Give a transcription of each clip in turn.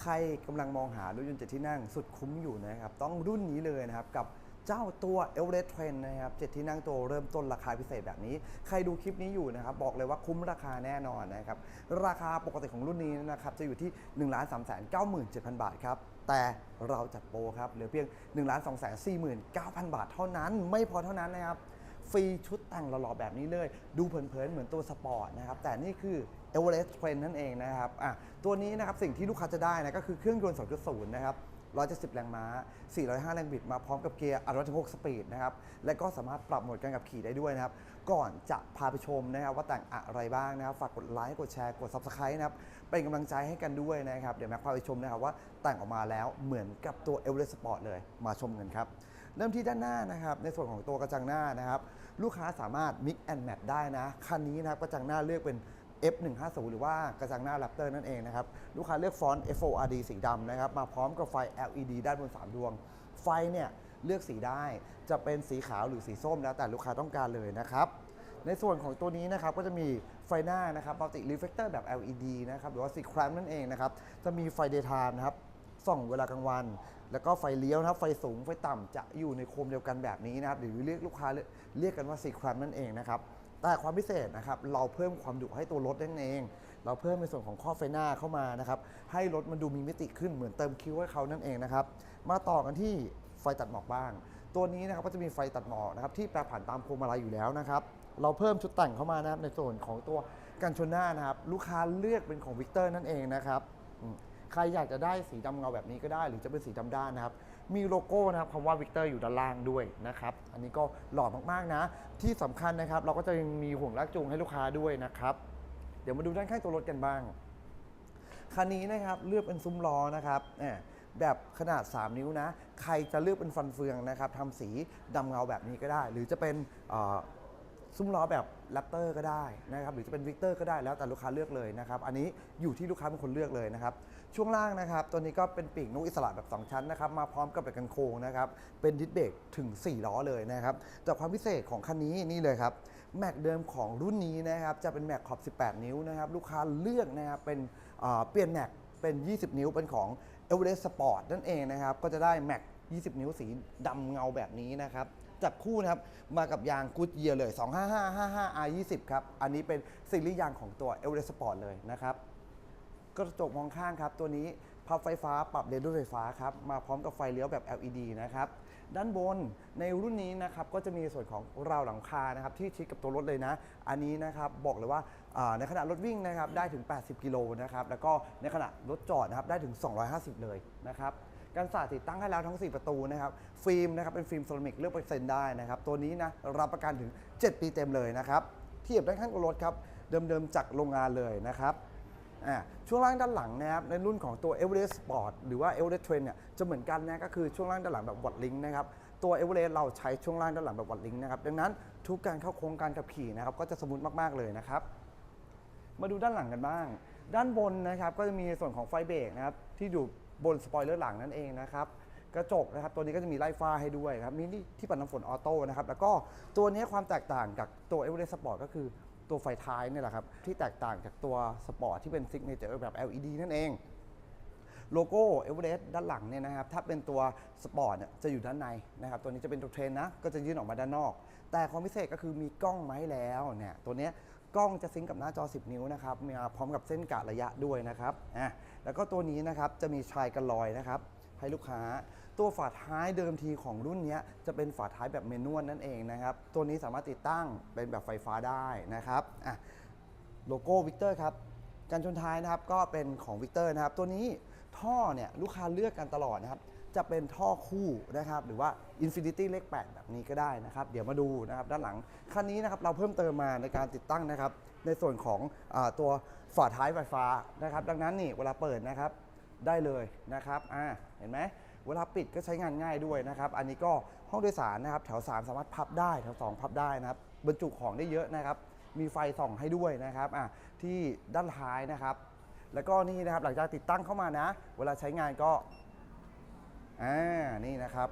ใครกำลังมองหารถยนต์เจ็ดที่นั่งสุดคุ้มอยู่นะครับ ต้องรุ่นนี้เลยนะครับ กับเจ้าตัว e v e r e s t Trend นะครับเจ็ดที่นั่งตัวเริ่มต้นราคาพิเศษแบบนี้ ใครดูคลิปนี้อยู่นะครับ บอกเลยว่าคุ้มราคาแน่นอนนะครับ ราคาปกติของรุ่นนี้นะครับ จะอยู่ที่1 3 9 7 0 0 0บาทครับแต่เราจัดโปรครับเหลือเพียง1 2 4 9 0 0 0บาทเท่านั้น ไม่พอเท่านั้นนะครับ ฟรีชุดแต่งหล่อๆแบบนี้เลย ดูเผินๆเหมือนตัวสปอร์ตนะครับแต่นี่คือ e v e r e s t Trend นั่นเองนะครับอะตัวนี้นะครับสิ่งที่ลูกค้าจะได้นะก็คือเครื่องยนต์ 2.0 นะครับ170 แรงม้า 405 แรงบิด มาพร้อมกับเกียร์อัตโนมัติ6สปีดนะครับ และก็สามารถปรับโหมดการขับขี่ได้ด้วยนะครับ ก่อนจะพาไปชมนะครับว่าแต่งอะไรบ้างนะครับ ฝากกดไลค์ กดแชร์ กด Subscribe นะครับ เป็นกำลังใจให้กันด้วยนะครับ เดี๋ยวแม็กพาไปชมนะครับว่าแต่งออกมาแล้วเหมือนกับตัว e v e r e s t Sport เลย มาชมกันครับ เริ่มที่ด้านหน้านะครับ ในส่วนของตัวกระจังหน้านะครับ ลูกค้าสามารถ mix and match ได้นะ คันนี้นะครับกระจังหน้าเลือกเป็น F150 หรือว่ากระจังหน้า Raptor นั่นเองนะครับ ลูกค้าเลือกฟอนต์ FORD สีดำนะครับ มาพร้อมกับไฟ LED ด้านบน 3 ดวง ไฟเนี่ยเลือกสีได้ จะเป็นสีขาวหรือสีส้มแล้วแต่ลูกค้าต้องการเลยนะครับในส่วนของตัวนี้นะครับก็จะมีไฟหน้านะครับมัลติรีเฟกเตอร์แบบ LED นะครับหรือว่าสีครามนั่นเองนะครับ จะมีไฟ daytime นะครับส่องเวลากลางวัน แล้วก็ไฟเลี้ยวนะครับไฟสูงไฟต่ำจะอยู่ในโคมเดียวกันแบบนี้นะครับหรือเรียกลูกค้าเรียกกันว่าสีครัมนั่นเองนะครับแต่ความพิเศษนะครับเราเพิ่มความดุให้ตัวรถนั่นเอง เราเพิ่มในส่วนของข้อไฟหน้าเข้ามานะครับให้รถมันดูมีมิติขึ้นเหมือนเติมคิ้วให้เขานั่นเองนะครับมาต่อกันที่ไฟตัดหมอกบ้าง ตัวนี้นะครับก็จะมีไฟตัดหมอกนะครับที่แปรผันตามพวงมาลัยอยู่แล้วนะครับเราเพิ่มชุดแต่งเข้ามานะครับในส่วนของตัวกันชนหน้านะครับลูกค้าเลือกเป็นของวิกเตอร์นั่นเองนะครับ ใครอยากจะได้สีดำเงาแบบนี้ก็ได้ หรือจะเป็นสีดำด้านนะครับ มีโลโก้นะครับคำว่าวิกเตอร์อยู่ด้านล่างด้วยนะครับ อันนี้ก็หล่อมากๆนะ ที่สำคัญนะครับ เราก็จะยังมีห่วงลากจูงให้ลูกค้าด้วยนะครับ เดี๋ยวมาดูด้านข้างตัวรถกันบ้าง คันนี้นะครับเลือกเป็นซุ้มล้อนะครับแหมแบบขนาด 3 นิ้วนะ ใครจะเลือกเป็นฟันเฟืองนะครับทำสีดำเงาแบบนี้ก็ได้ หรือจะเป็นเอ่อ ซุ้มล้อแบบแรปเตอร์ก็ได้นะครับหรือจะเป็นวิกเตอร์ก็ได้แล้วแต่ลูกค้าเลือกเลยนะครับอันนี้อยู่ที่ลูกค้าเป็นคนเลือกเลยนะครับช่วงล่างนะครับตัวนี้ก็เป็นปีกนกอิสระแบบ 2 ชั้นนะครับมาพร้อมกับแบบกันโค้งนะครับเป็นดิสเบรกถึง 4 ล้อเลยนะครับแต่ความพิเศษของคันนี้นี่เลยครับแม็กเดิมของรุ่นนี้นะครับจะเป็นแม็กขอบ 18 นิ้วนะครับลูกค้าเลือกนะครับเป็นเอ่อเปลี่ยนแม็กเป็น 20 นิ้วเป็นของ e v e r e s t Sport นั่นเองนะครับก็จะได้แม็ก20 นิ้วสีดำเงาแบบนี้นะครับ จับคู่นะครับ มากับยางกูดเยียเลย 25555 R20 ครับ อันนี้เป็นซีรีส์ยางของตัว e v e r e s t Sport เลยนะครับกระจกมองข้างครับ ตัวนี้พับไฟฟ้าปรับเลนด้วยไฟฟ้าครับ มาพร้อมกับไฟเลี้ยวแบบ LED นะครับ ด้านบนในรุ่นนี้นะครับ ก็จะมีส่วนของราวหลังคานะครับ ที่ชิดกับตัวรถเลยนะ อันนี้นะครับ บอกเลยว่าในขณะรถวิ่งนะครับ ได้ถึง 80 กิโลนะครับ แล้วก็ในขณะรถจอดนะครับ ได้ถึง 250 เลยนะครับ การสาดติดตั้งให้แล้วทั้ง 4 ประตูนะครับ ฟิล์มนะครับเป็นฟิล์มเซรามิกเลือกเปอร์เซ็นต์ได้นะครับ ตัวนี้นะรับประกันถึง 7 ปีเต็มเลยนะครับ เทียบด้านข้างกับรถครับ เดิมๆจากโรงงานเลยนะครับช่วงล่างด้านหลังนะครับในรุ่นของตัว Everest Sport หรือว่า Everest Trend เนี่ยจะเหมือนกันนะก็คือช่วงล่างด้านหลังแบบวัดลิงนะครับตัว Everest เราใช้ช่วงล่างด้านหลังแบบวัดลิงนะครับดังนั้นทุกการเข้าโค้งการขับขี่นะครับก็จะสมูทมากๆเลยนะครับ มาดูด้านหลังกันบ้าง ด้านบนนะครับก็จะมีส่วนของไฟเบรกนะครับที่อยู่ บนสปอยเลอร์หลังนั่นเองนะครับกระจกนะครับตัวนี้ก็จะมีไล่ฟ้าให้ด้วยครับมีนี่ที่ปัดน้ำฝนออโต้นะครับแล้วก็ตัวนี้ความแตกต่างจากตัว e v e r e s t Sport ก็คือตัวไฟท้ายนี่แหละครับที่แตกต่างจากตัวสปอร์ตที่เป็นซิกเนเจอร์แบบ LED นั่นเองโลโก้เอเวอเรสต์ด้านหลังเนี่ยนะครับถ้าเป็นตัวสปอร์ตเนี่ยจะอยู่ด้านในนะครับตัวนี้จะเป็นตัวเทรนนะก็จะยื่นออกมาด้านนอก แต่ความพิเศษก็คือมีกล้องมาให้แล้วเนี่ยตัวนี้ กล้องจะซิงกับหน้าจอ 10 นิ้วนะครับมาพร้อมกับเส้นกะระยะด้วยนะครับอะแล้วก็ตัวนี้นะครับจะมีชายกันลอยนะครับให้ลูกค้า ตัวฝาท้ายเดิมทีของรุ่นนี้จะเป็นฝาท้ายแบบเมนวลนั่นเองนะครับ ตัวนี้สามารถติดตั้งเป็นแบบไฟฟ้าได้นะครับอะโลโก้วิกเตอร์ครับการชนท้ายนะครับก็เป็นของวิกเตอร์นะครับ ตัวนี้ท่อเนี่ยลูกค้าเลือกกันตลอดนะครับ จะเป็นท่อคู่นะครับ หรือว่า Infinity เลข 8 แบบนี้ก็ได้นะครับ เดี๋ยวมาดูนะครับด้านหลังคันนี้นะครับเราเพิ่มเติมมาในการติดตั้งนะครับ ในส่วนของอตัวฝาท้ายไฟฟ้านะครับ ดังนั้นนี่เวลาเปิดนะครับได้เลยนะครับอ่าเห็นไหมเวลาปิดก็ใช้งานง่ายด้วยนะครับ อันนี้ก็ห้องโดยสารนะครับ แถว 3 สามารถพับได้แถว 2 พับได้นะครับบรรจุของได้เยอะนะครับ มีไฟส่องให้ด้วยนะครับอะที่ด้านท้ายนะครับ แล้วก็นี่นะครับหลังจากติดตั้งเข้ามานะ เวลาใช้งานก็ อ่านี่นะครับ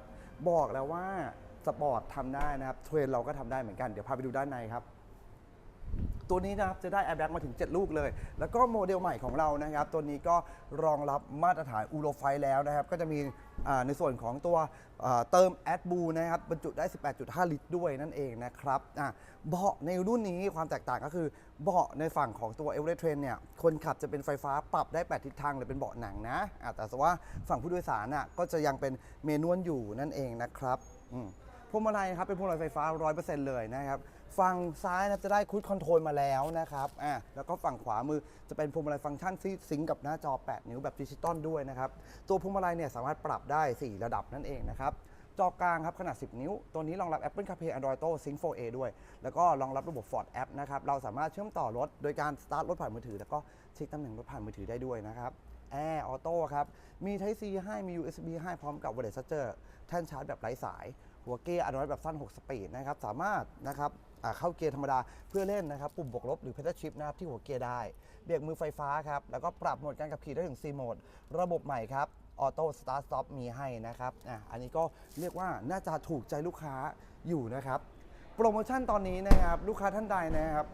บอกแล้วว่าสปอร์ตทำได้นะครับ เทรนเราก็ทำได้เหมือนกัน เดี๋ยวพาไปดูด้านในครับ ตัวนี้นะครับจะได้แอร์แบ็กมาถึง 7 ลูกเลย แล้วก็โมเดลใหม่ของเรานะครับ ตัวนี้ก็รองรับมาตรฐานอูโรไฟแล้วนะครับ ก็จะมีในส่วนของตัวเติมแอดบูนะครับบรรจุได้ 18.5 ลิตรด้วยนั่นเองนะครับเบาะในรุ่นนี้ความแตกต่างก็คือเบาะในฝั่งของตัว e v e r e s t Train เนี่ยคนขับจะเป็นไฟฟ้าปรับได้ 8 ทิศทางเลยเป็นเบาะหนังนะแต่ว่าฝั่งผู้โดยสารน่ะก็จะยังเป็นเมนวลอยู่นั่นเองนะครับพวงมาลัยครับเป็นพวงมาลัยไฟฟ้า 100%เลยนะครับฝั่งซ้ายนะจะได้คุ i คอนโทรลมาแล้วนะครับอะแล้วก็ฝั่งขวามือจะเป็นพวงมาลัยฟังก์ชันที่ซิงกับหน้าจอ 8 นิ้วแบบดิจิตอลด้วยนะครับ ตัวพวงมาลัยเนี่ยสามารถปรับได้ 4 ระดับนั่นเองนะครับจอกลางครับขนาด 10 นิ้ว ตัวนี้รองรับ Apple CarPlay Android Auto Sync 4A ด้วย แล้วก็รองรับระบบ Ford App นะครับ เราสามารถเชื่อมต่อรถโดยการสตาร์ทรถผ่านมือถือ แล้วก็เช็คตำแหน่งรถผ่านมือถือได้ด้วยนะครับแอร์ออโต้ครับ มี Type C ให้ มี USB ให้พร้อมกับ Wireless Charger แท่นชาร์จแบบไร้สาย หัวเกียร์อนุมัติแบบสั้น 6 สปีดนะครับ สามารถนะครับ อ่าเข้าเกียร์ธรรมดาเพื่อเล่นนะครับปุ่มบวกลบหรือ pedal shift นะครับที่หัวเกียร์ได้ เบรกมือไฟฟ้าครับแล้วก็ปรับโหมดการขับขี่ได้ถึง 4 โหมด ระบบใหม่ครับออโต้สตาร์ทสต็อปมีให้นะครับอะอันนี้ก็เรียกว่าน่าจะถูกใจลูกค้าอยู่นะครับ โปรโมชั่นตอนนี้นะครับลูกค้าท่านใดนะครับ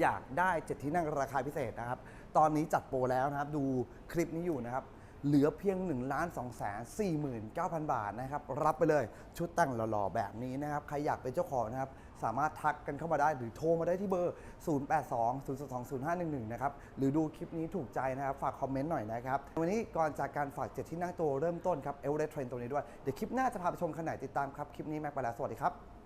อยากได้เจ็ดที่นั่งราคาพิเศษนะครับ ตอนนี้จัดโปรแล้วนะครับ ดูคลิปนี้อยู่นะครับ เหลือเพียง1นึ่งล้านสองแสนสี่หมื่นเก้าพันบาทนะครับ รับไปเลยชุดแต่งหล่อๆแบบนี้นะครับ ใครอยากเป็นเจ้าของนะครับ สามารถทักกันเข้ามาได้หรือโทรมาได้ที่เบอร์ 0 8 2 0 2 2 0 5 1 1 นะครับ หรือดูคลิปนี้ถูกใจนะครับ ฝากคอมเมนต์หน่อยนะครับ วันนี้ก่อนจากการฝากเจ็ดที่นั่งตัวเริ่มต้นครับเอเวอเรสต์เทรนตัวนี้ด้วย เดี๋ยวคลิปหน้าจะพาไปชมขนาดติดตามครับ คลิปนี้แม็กไปแล้วสวัสดีครับ